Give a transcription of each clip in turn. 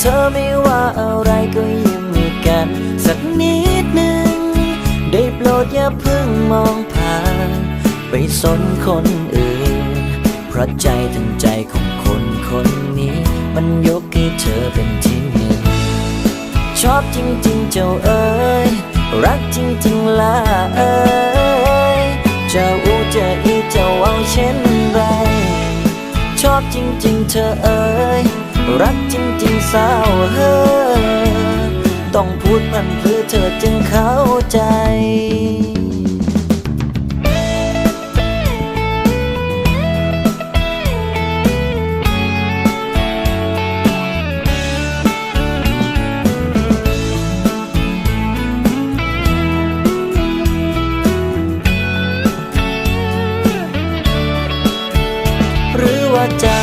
เธอไม่ว่าอะไรก็ยิ้มให้กัน สักนิดหนึ่ง ได้โปรดอย่าเพิ่งมองผ่าน ไปสนคนอื่น เพราะใจทั้งใจของคนคนนี้ มันยกให้เธอเป็นที่หนึ่ง ชอบจริงๆเจ้าเอ๋ยรักจริงๆล่ะเอ๋ยเจ้าอูเจะอีเจ้าเอาเช่นไร ชอบจริงๆเธอเอ๋ย รักจริงๆสาวเฮ้ยต้องพูดมันเพื่อเธอจึงเข้าใจหรือว่าเจ้า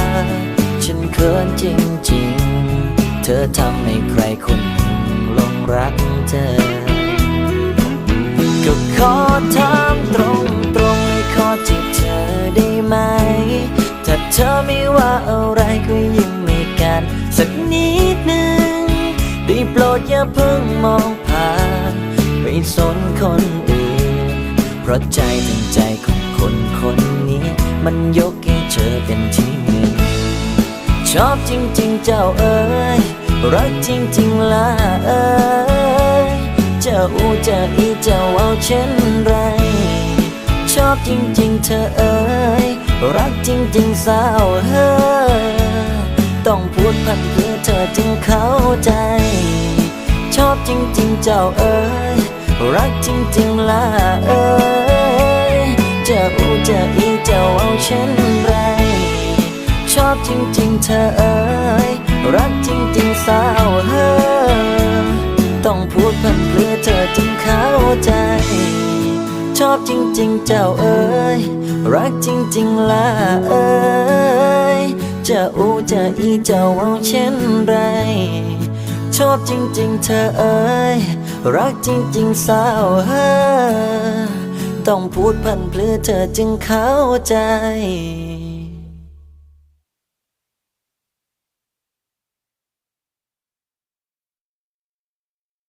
ขินจริงๆ เธอทำให้ใครคนหนึ่งลงรักเธอ ก็ขอถามตรงตรงๆเลยขอจีบเธอได้ไหม ถ้าเธอไม่ว่าอะไรก็ยิ้มให้กัน สักนิดหนึ่งได้โปรดอย่าเพิ่งมองผ่าน ไปสนคนอื่น เพราะใจทั้งใจของคนคนนี้ มันยกให้เธอเป็นที่หนึ่ง ชอบจริง ๆ เจ้าเอ๋ยรักจริง ๆล่ะเอ๋ยเจ้าอูเจ้าอีเจ้าเอาเช่นไร ชอบจริง ๆ เธอเอ๋ยรักจริง ๆสาวเฮ้ยต้องพูดพันเพื่อเธอจึงเข้าใจ ชอบจริง ๆ เจ้าเอ๋ยรักจริง ๆล่ะเอ๋ยเจ้าอูเจ้าอีเจ้าเอาเช่นไร ชอบจริงๆ เธอเอ๋ยรักจริงๆสาวเฮ้ยต้องพูดพันเพื่อเธอจึงเข้าใจ ชอบจริงๆ เจ้าเอ๋ยรักจริงๆล่ะเอ๋ยจะอูจะอีเจ้าเอาเช่นไร ชอบจริงๆ เธอเอ๋ยรักจริงๆสาวเฮ้ยต้องพูดพันเพื่อเธอจึงเข้าใจ